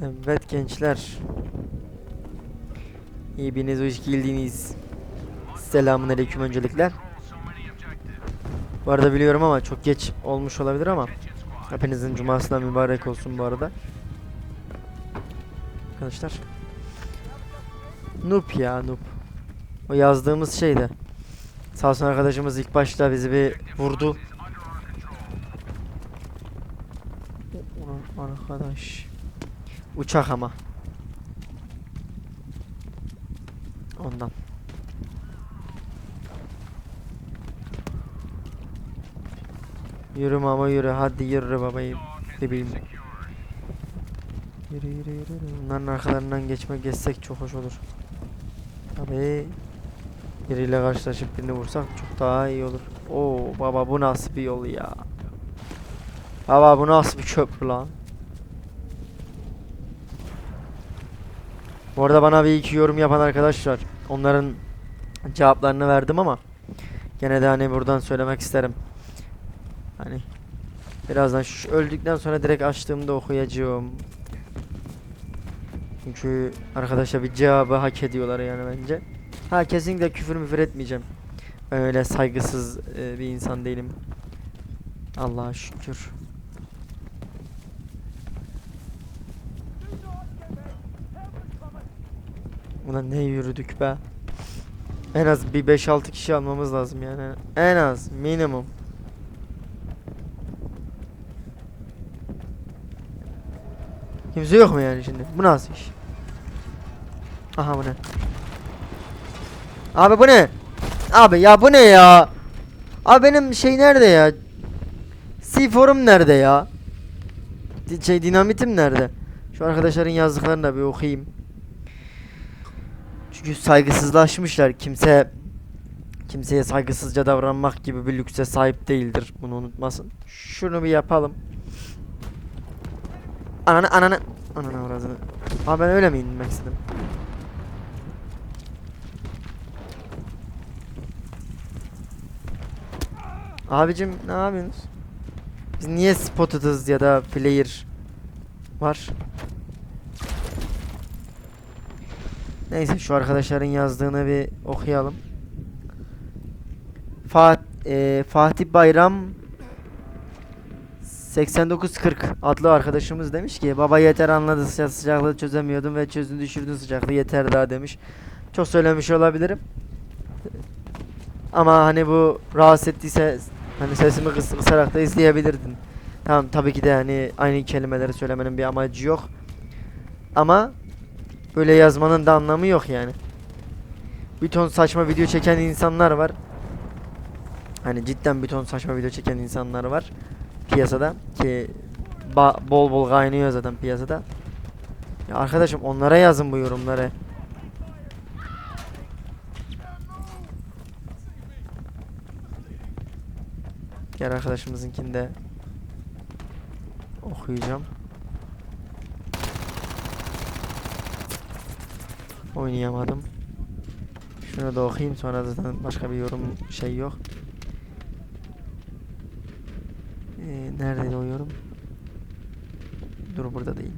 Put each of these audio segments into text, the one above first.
Evet gençler. İyi biriniz hoş geldiniz. Selamun aleyküm öncelikle. Bu arada biliyorum ama çok geç olmuş olabilir ama hepinizin cumasından mübarek olsun bu arada. Arkadaşlar. Noob ya noob. O yazdığımız şeydi. Sağ olsun arkadaşımız ilk başta bizi bir vurdu. Arkadaş. Uçak ama. Ondan. Yürü mama yürü hadi yürü babayım bebeğim. Yürü yürü yürü. Bunların arkalarından geçmek geçsek çok hoş olur. Tabii. Biriyle karşılaşıp birini vursak çok daha iyi olur. Oo baba bu nasıl bir yol ya? Baba bu nasıl bir köprü lan? Bu arada bana bir iki yorum yapan arkadaş var. Onların cevaplarını verdim ama gene de hani buradan söylemek isterim. Hani birazdan şu öldükten sonra direkt açtığımda okuyacağım. Çünkü arkadaşa bir cevabı hak ediyorlar yani bence. Ha kesinlikle küfür müfür etmeyeceğim. Ben öyle saygısız e, bir insan değilim. Allah'a şükür. Ulan ne yürüdük be. En az bir 5-6 kişi almamız lazım yani. En az minimum. Kimse yok mu yani şimdi? Bu nasıl iş? Aha bu ne? Abi bu ne? Abi ya bu ne ya? Abi benim şey nerede ya? C4'um nerede ya? Şey dinamitim nerede? Şu arkadaşların yazdıklarını da bir okuyayım. Çünkü saygısızlaşmışlar. Kimse kimseye saygısızca davranmak gibi bir lükse sahip değildir. Bunu unutmasın. Şunu bir yapalım. Ananı ananı ananı avradını. Abi ben öyle mi inmek istedim? Abicim ne yapıyorsunuz? Biz niye spoted'ız ya da player var? Neyse şu arkadaşların yazdığını bir okuyalım. Fat e, Fatih Bayram 8940 adlı arkadaşımız demiş ki baba yeter anladı sıca- sıcaklığı çözemiyordum ve çözün düşürdün sıcaklığı yeter daha demiş. Çok söylemiş olabilirim. Ama hani bu rahatsız ettiyse hani sesimi kıs kısarak da izleyebilirdin. Tamam tabii ki de hani aynı kelimeleri söylemenin bir amacı yok. Ama böyle yazmanın da anlamı yok yani. Bir ton saçma video çeken insanlar var. Hani cidden bir ton saçma video çeken insanlar var piyasada ki bol bol kaynıyor zaten piyasada. Ya arkadaşım onlara yazın bu yorumları. Gel arkadaşımızınkini de okuyacağım. Oynayamadım. Şunu da okuyayım sonra zaten başka bir yorum şey yok. Ee, neredeydi o yorum? Dur burada değil.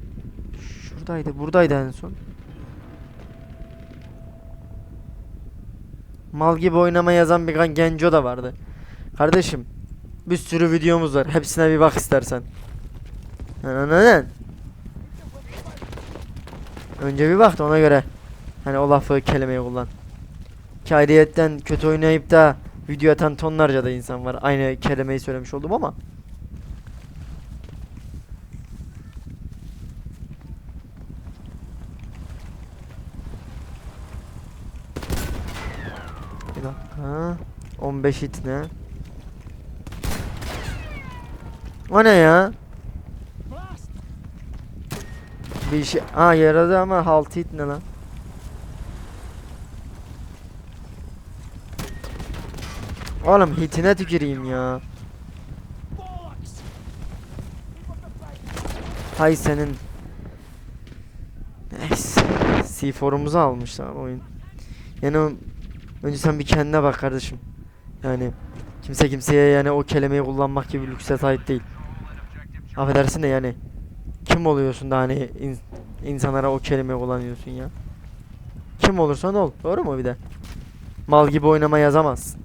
Şuradaydı. Buradaydı en son. Mal gibi oynama yazan bir genco da vardı. Kardeşim bir sürü videomuz var. Hepsine bir bak istersen. Önce bir bak da ona göre. Hani o lafı kelimeyi kullan. Ki ayrıyetten kötü oynayıp da video atan tonlarca da insan var. Aynı kelimeyi söylemiş oldum ama. Bir dakika. 15 hit ne? O ne ya? Bir şey... Aa yaradı ama 6 hit ne lan? Oğlum hitine tüküreyim ya. Hay senin. Neyse. C4'umuzu almışlar oyun. Yani önce sen bir kendine bak kardeşim. Yani kimse kimseye yani o kelimeyi kullanmak gibi lükse sahip değil. Affedersin de yani kim oluyorsun da hani in- insanlara o kelime kullanıyorsun ya. Kim olursan ol. Doğru mu bir de? Mal gibi oynama yazamazsın.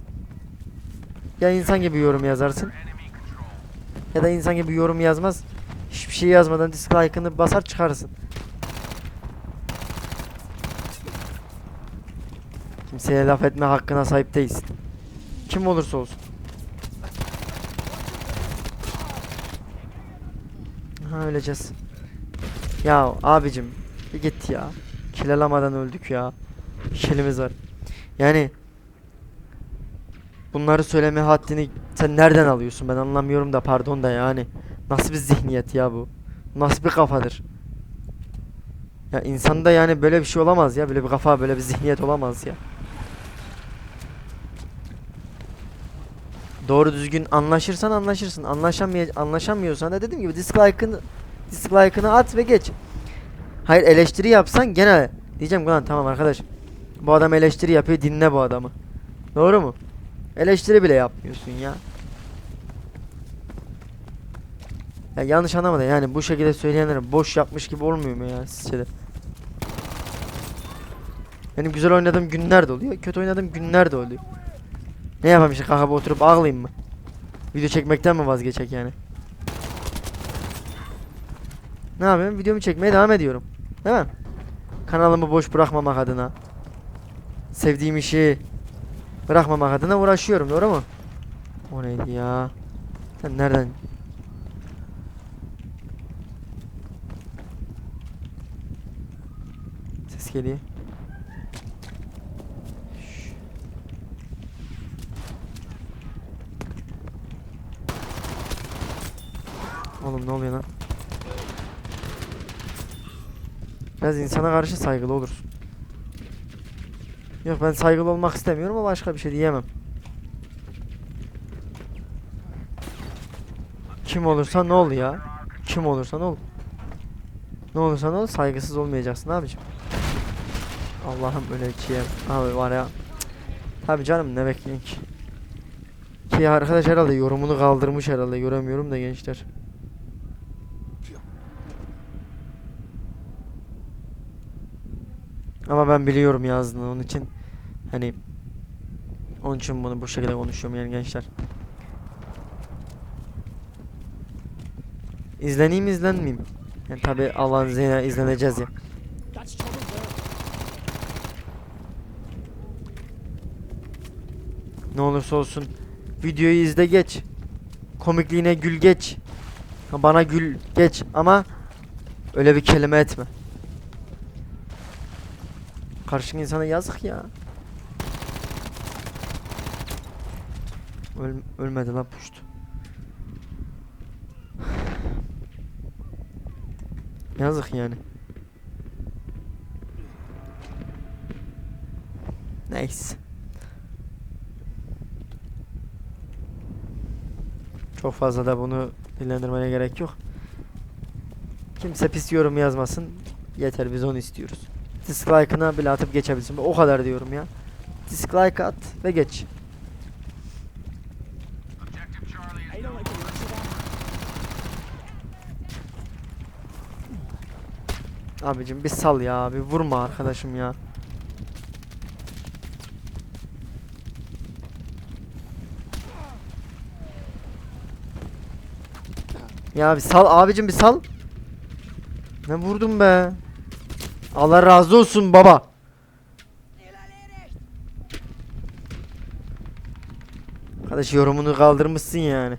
Ya insan gibi yorum yazarsın. Ya da insan gibi yorum yazmaz. Hiçbir şey yazmadan dislike'ını basar çıkarsın. Kimseye laf etme hakkına sahip değilsin. Kim olursa olsun. Ha öleceğiz. Ya abicim git ya. Kilalamadan öldük ya. Kilimiz var. Yani bunları söyleme haddini sen nereden alıyorsun ben anlamıyorum da pardon da yani. Nasıl bir zihniyet ya bu? Nasıl bir kafadır? Ya insanda yani böyle bir şey olamaz ya. Böyle bir kafa, böyle bir zihniyet olamaz ya. Doğru düzgün anlaşırsan anlaşırsın. Anlaşamay anlaşamıyorsan da dediğim gibi dislike'ını dislike'ını at ve geç. Hayır eleştiri yapsan gene diyeceğim ulan tamam arkadaş. Bu adam eleştiri yapıyor dinle bu adamı. Doğru mu? Eleştiri bile yapmıyorsun ya. Ya yanlış anlama da yani bu şekilde söyleyenler boş yapmış gibi olmuyor mu ya sizce de? Benim güzel oynadığım günler de oluyor, kötü oynadığım günler de oluyor. Ne yapayım işte kahve oturup ağlayayım mı? Video çekmekten mi vazgeçecek yani? Ne yapayım? Videomu çekmeye devam ediyorum. Değil mi? Kanalımı boş bırakmamak adına. Sevdiğim işi bırakmamak adına uğraşıyorum doğru mu? O neydi ya? Sen nereden? Ses geliyor. Oğlum ne oluyor lan? Biraz insana karşı saygılı olursun. Yok ben saygılı olmak istemiyorum ama başka bir şey diyemem. Kim olursa ne ol ya? Kim olursa ne ol? Ne olursa ne ol saygısız olmayacaksın abicim. Allah'ım öyle çiğem. Abi var ya. Tabi canım ne bekliyorsun ki? Ki arkadaş herhalde yorumunu kaldırmış herhalde göremiyorum da gençler. Ama ben biliyorum yazdığını onun için hani onun için bunu bu şekilde konuşuyorum yani gençler. İzleneyim izlenmeyeyim. Yani tabi Allah'ın izniyle izleneceğiz ya. Ne olursa olsun videoyu izle geç. Komikliğine gül geç. Bana gül geç ama öyle bir kelime etme. Karşın insana yazık ya. Öl ölmedi lan puşt. Yazık yani. Neyse. Çok fazla da bunu dillendirmeye gerek yok. Kimse pis yorum yazmasın. Yeter biz onu istiyoruz. Dislike'ına bile atıp geçebilsin. O kadar diyorum ya. Dislike at ve geç. Abicim bir sal ya. Bir vurma arkadaşım ya. Ya bir sal abicim bir sal. Ne vurdum be? Allah razı olsun baba. Arkadaş yorumunu kaldırmışsın yani.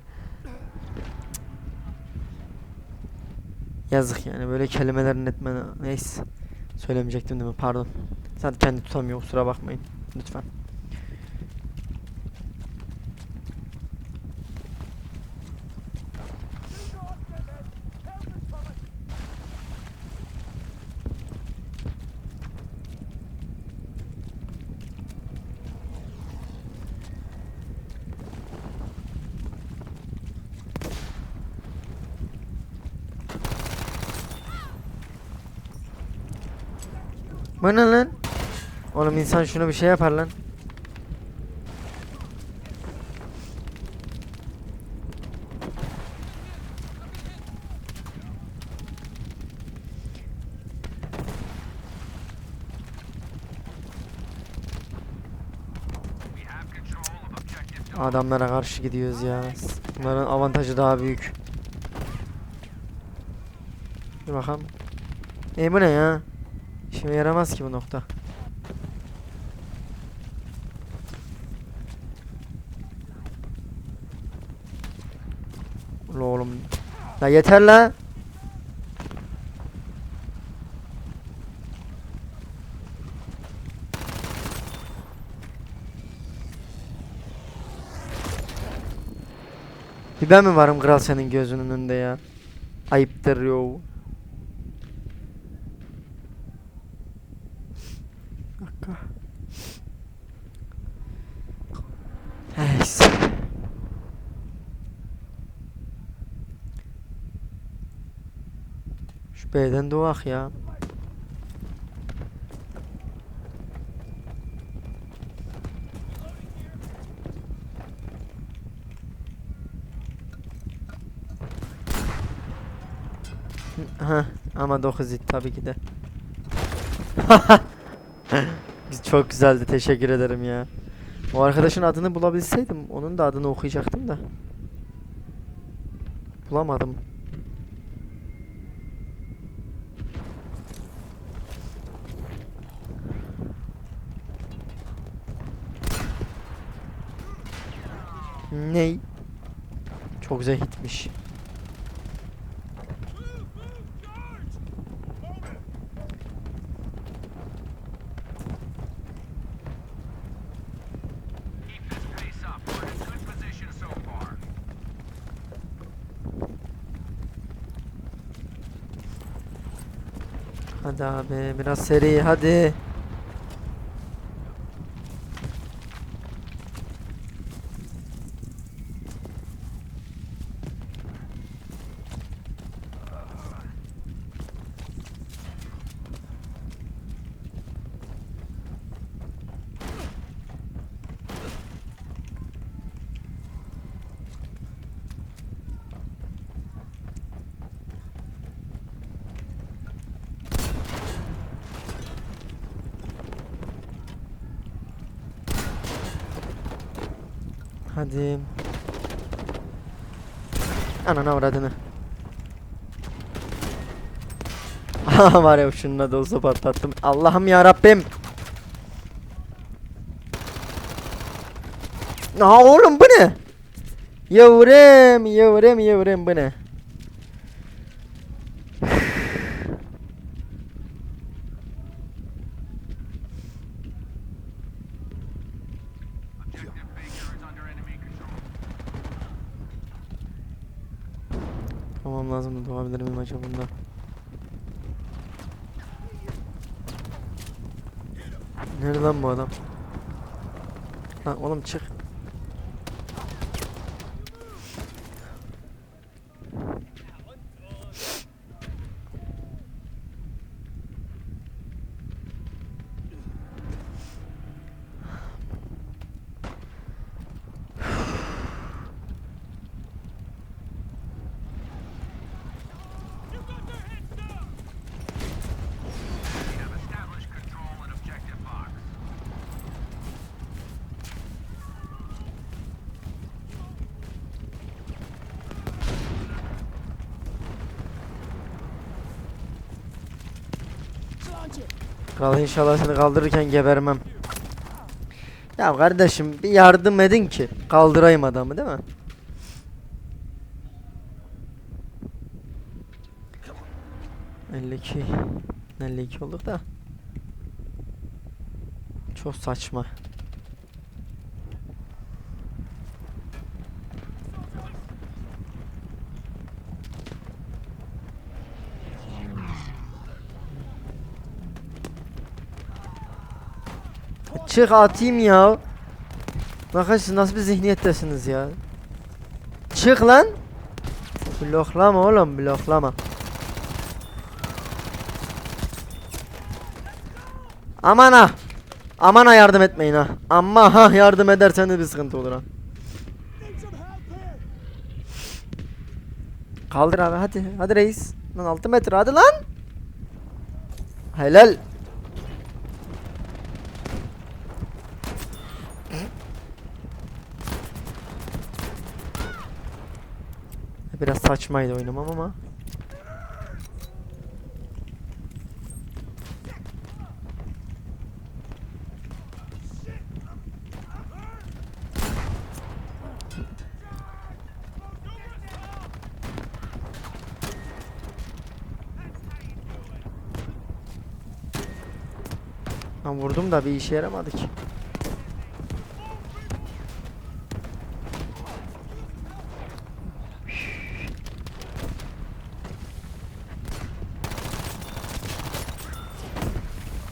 Yazık yani böyle kelimelerin etmene neyse. Söylemeyecektim değil mi? Pardon. Sen kendi tutamıyor kusura bakmayın. Lütfen. insan şunu bir şey yapar lan. Adamlara karşı gidiyoruz ya. Bunların avantajı daha büyük. Dur bakalım. E bu ne ya? İşime yaramaz ki bu nokta. La yeter la. Bir ben mi varım kral senin gözünün önünde ya? Ayıptır yo. Dakika. Neyse. Şu B'den doğak ya. Ha ama 9 it tabii ki de. Çok güzeldi teşekkür ederim ya. O arkadaşın adını bulabilseydim onun da adını okuyacaktım da. Bulamadım. Ney? Çok zehitmiş. Hadi abi biraz seri hadi. Hadi. Ananı avradını. Aha var ya şununla da olsa patlattım. Allah'ım ya Rabbim. Aa oğlum bu ne? Yavrum yavrum yavrum bu ne? Doğabilir miyim acaba bunda? Nerede lan bu adam? Lan oğlum çık. Kral inşallah seni kaldırırken gebermem. Ya kardeşim bir yardım edin ki kaldırayım adamı değil mi? ...52... ...52 olduk da... ...çok saçma. Çık atayım ya. Bakın siz nasıl bir zihniyettesiniz ya. Çık lan. Bloklama oğlum bloklama. Aman ha. Aman ha yardım etmeyin ha. Amma ha yardım ederseniz bir sıkıntı olur ha. Kaldır abi hadi. Hadi reis. Lan 6 metre hadi lan. Helal. Biraz saçmaydı oynamam ama. Ben vurdum da bir işe yaramadı ki.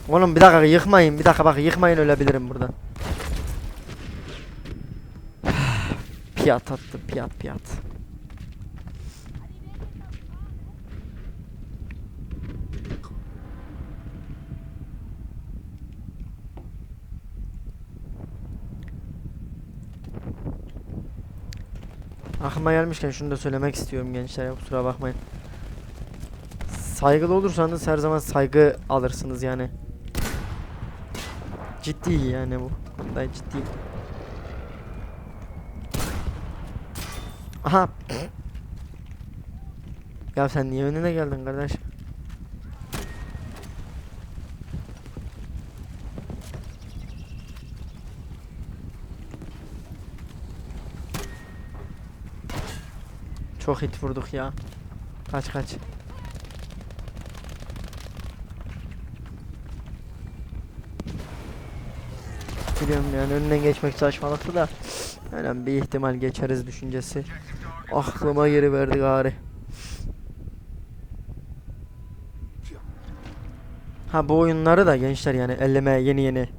Oğlum bir dakika yıkmayın. Bir dakika bak yıkmayın ölebilirim burada. piyat attı piyat piyat. Aklıma gelmişken şunu da söylemek istiyorum gençler ya kusura bakmayın. Saygılı olursanız her zaman saygı alırsınız yani. Ciddi yani bu. Bunda ciddiyim. Aha. Ya sen niye önüne geldin kardeş? Çok hit vurduk ya. Kaç kaç. Biliyorum yani önünden geçmek saçmalıktı da. Yani bir ihtimal geçeriz düşüncesi. Aklıma geri verdi gari. Ha bu oyunları da gençler yani elleme yeni yeni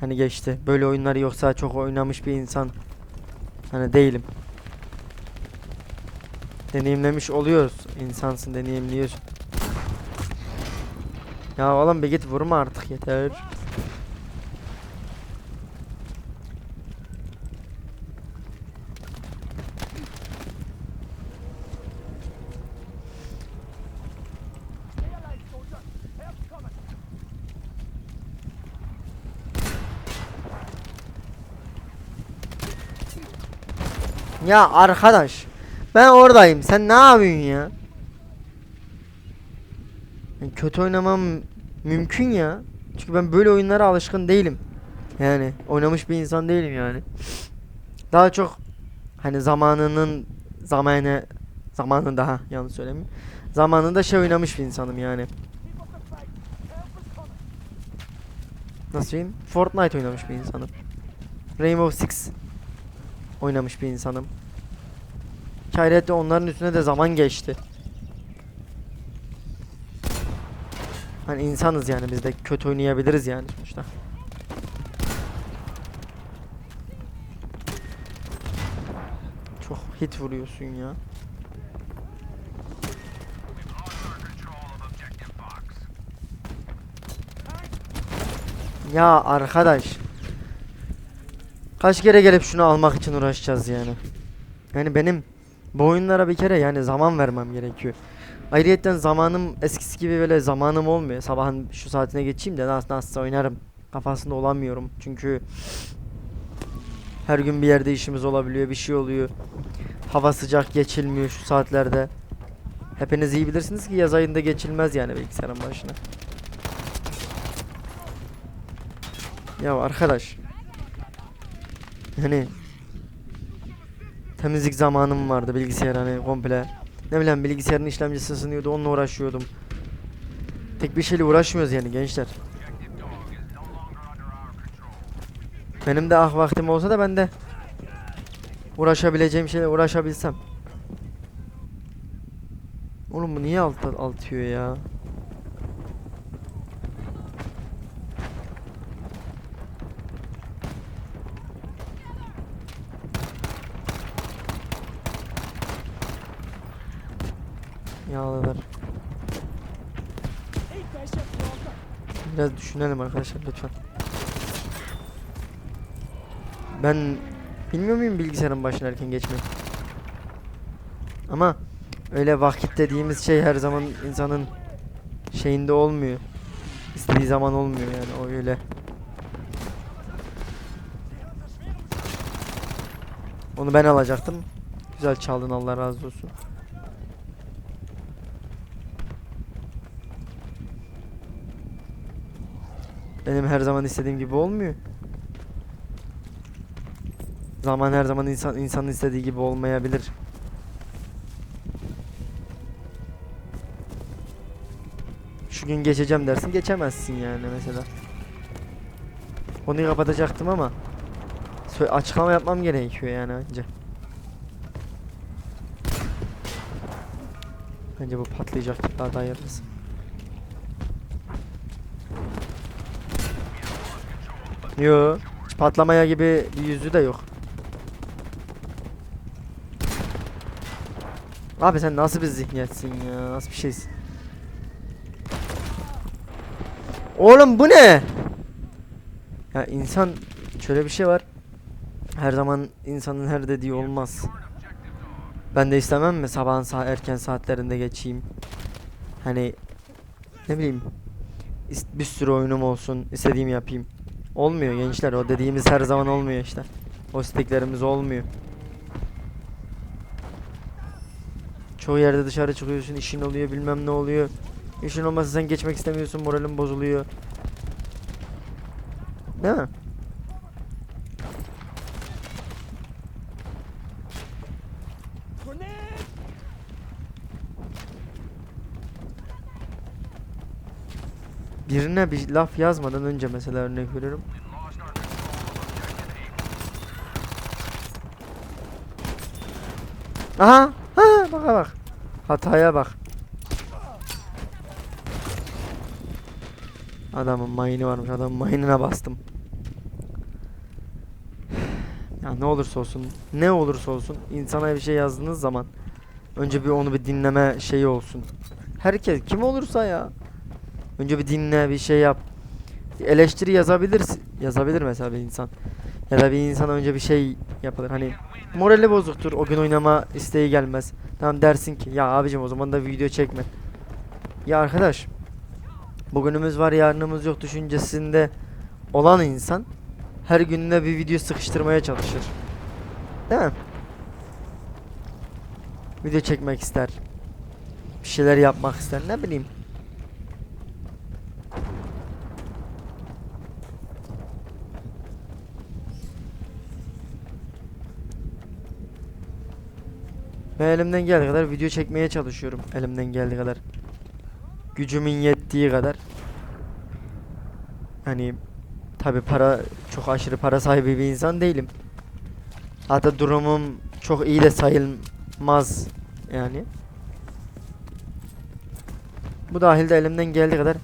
hani geçti. Böyle oyunları yoksa çok oynamış bir insan hani değilim. Deneyimlemiş oluyoruz. İnsansın deneyimliyorsun. Ya oğlum bir git vurma artık yeter. Ya arkadaş ben oradayım sen ne yapıyorsun ya? Ben kötü oynamam mümkün ya. Çünkü ben böyle oyunlara alışkın değilim. Yani oynamış bir insan değilim yani. Daha çok hani zamanının zamanı zamanında ha yanlış söylemeyeyim. Zamanında şey oynamış bir insanım yani. Nasıl diyeyim? Fortnite oynamış bir insanım. Rainbow Six oynamış bir insanım. Hayrette onların üstüne de zaman geçti. Hani insanız yani biz de kötü oynayabiliriz yani sonuçta. Çok hit vuruyorsun ya. Ya arkadaş. Kaç kere gelip şunu almak için uğraşacağız yani. Yani benim bu oyunlara bir kere yani zaman vermem gerekiyor. Ayrıyetten zamanım eskisi gibi böyle zamanım olmuyor. Sabahın şu saatine geçeyim de nasıl nasıl oynarım kafasında olamıyorum. Çünkü her gün bir yerde işimiz olabiliyor, bir şey oluyor. Hava sıcak geçilmiyor şu saatlerde. Hepiniz iyi bilirsiniz ki yaz ayında geçilmez yani bilgisayarın başına. Ya arkadaş. Hani temizlik zamanım vardı bilgisayar hani komple. Ne bileyim bilgisayarın işlemcisi ısınıyordu onunla uğraşıyordum. Tek bir şeyle uğraşmıyoruz yani gençler. Benim de ah vaktim olsa da ben de uğraşabileceğim şeyle uğraşabilsem. Oğlum bu niye alt altıyor ya? Biraz düşünelim arkadaşlar lütfen. Ben bilmiyor muyum bilgisayarın başına erken geçmeyi? Ama öyle vakit dediğimiz şey her zaman insanın şeyinde olmuyor. İstediği zaman olmuyor yani o öyle. Onu ben alacaktım. Güzel çaldın Allah razı olsun. Benim her zaman istediğim gibi olmuyor. Zaman her zaman insan insanın istediği gibi olmayabilir. Şu gün geçeceğim dersin geçemezsin yani mesela. Onu kapatacaktım ama açıklama yapmam gerekiyor yani önce. Bence bu patlayacak daha da hayırlısı. Yo, hiç patlamaya gibi bir yüzü de yok. Abi sen nasıl bir zihniyetsin ya? Nasıl bir şeysin? Oğlum bu ne? Ya insan şöyle bir şey var. Her zaman insanın her dediği olmaz. Ben de istemem mi sabahın sa erken saatlerinde geçeyim. Hani ne bileyim bir sürü oyunum olsun, istediğimi yapayım. Olmuyor gençler. O dediğimiz her zaman olmuyor işte. O isteklerimiz olmuyor. Çoğu yerde dışarı çıkıyorsun, işin oluyor, bilmem ne oluyor. İşin olmasa sen geçmek istemiyorsun, moralin bozuluyor. Değil mi? Birine bir laf yazmadan önce mesela örnek veriyorum. Aha! Ha, bak bak. Hataya bak. Adamın mayını varmış. Adamın mayınına bastım. Ya ne olursa olsun, ne olursa olsun insana bir şey yazdığınız zaman önce bir onu bir dinleme şeyi olsun. Herkes kim olursa ya. Önce bir dinle, bir şey yap. Eleştiri yazabilir, yazabilir mesela bir insan. Ya da bir insan önce bir şey yapılır. Hani morali bozuktur. O gün oynama isteği gelmez. Tamam dersin ki ya abicim o zaman da video çekme. Ya arkadaş bugünümüz var yarınımız yok düşüncesinde olan insan her gününe bir video sıkıştırmaya çalışır. Değil mi? Video çekmek ister. Bir şeyler yapmak ister ne bileyim. Ben elimden geldiği kadar video çekmeye çalışıyorum. Elimden geldiği kadar. Gücümün yettiği kadar. Hani tabi para çok aşırı para sahibi bir insan değilim. Hatta durumum çok iyi de sayılmaz yani. Bu dahilde elimden geldiği kadar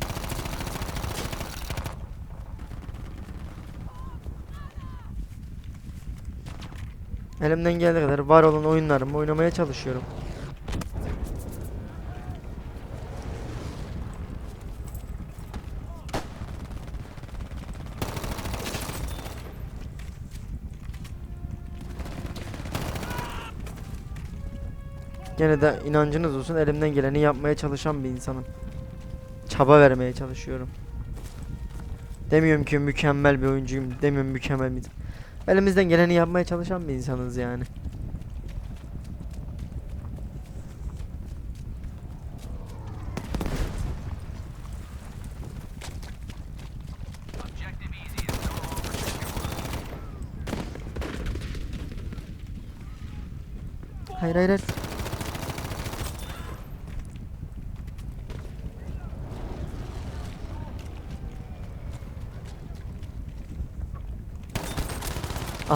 Elimden geldiği kadar var olan oyunlarımı oynamaya çalışıyorum. Gene de inancınız olsun elimden geleni yapmaya çalışan bir insanım. Çaba vermeye çalışıyorum. Demiyorum ki mükemmel bir oyuncuyum. Demiyorum mükemmel bir Elimizden geleni yapmaya çalışan bir insanız yani. Hayır hayır hayır.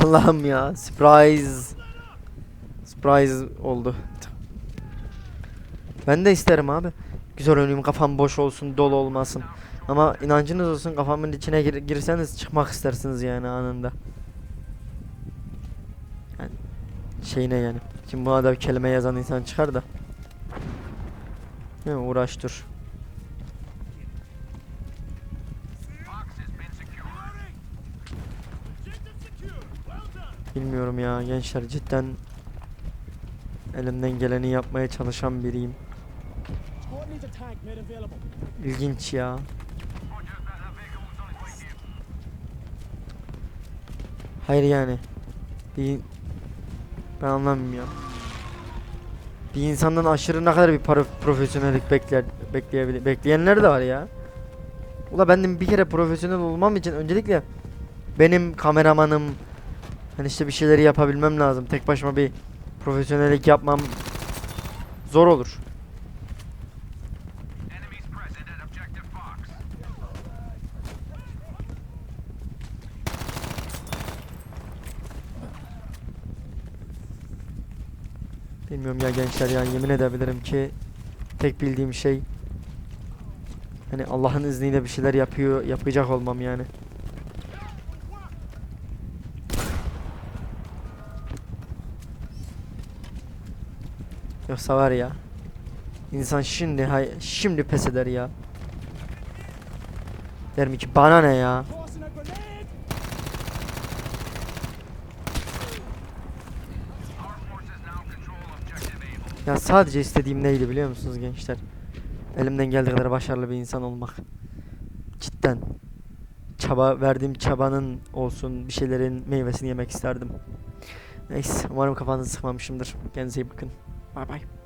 Allah'ım ya. Surprise. Surprise oldu. Ben de isterim abi. Güzel oynayayım kafam boş olsun dolu olmasın. Ama inancınız olsun kafamın içine gir- girseniz çıkmak istersiniz yani anında. Yani şeyine yani. Şimdi buna da bir kelime yazan insan çıkar da. Mi? Uğraş dur. Bilmiyorum ya gençler cidden elimden geleni yapmaya çalışan biriyim. İlginç ya. Hayır yani. Bir ben anlamıyorum. Bir insandan aşırı ne kadar bir para profesyonellik bekler bekleyebilir bekleyenler de var ya. Ula benim bir kere profesyonel olmam için öncelikle benim kameramanım hani işte bir şeyleri yapabilmem lazım. Tek başıma bir profesyonellik yapmam zor olur. Bilmiyorum ya gençler ya yemin edebilirim ki tek bildiğim şey hani Allah'ın izniyle bir şeyler yapıyor yapacak olmam yani. Yoksa var ya insan şimdi hay şimdi pes eder ya. Derim ki bana ne ya? Ya sadece istediğim neydi biliyor musunuz gençler? Elimden geldiği kadar başarılı bir insan olmak. Cidden. Çaba verdiğim çabanın olsun bir şeylerin meyvesini yemek isterdim. Neyse umarım kafanızı sıkmamışımdır. Kendinize iyi bakın. Bye bye.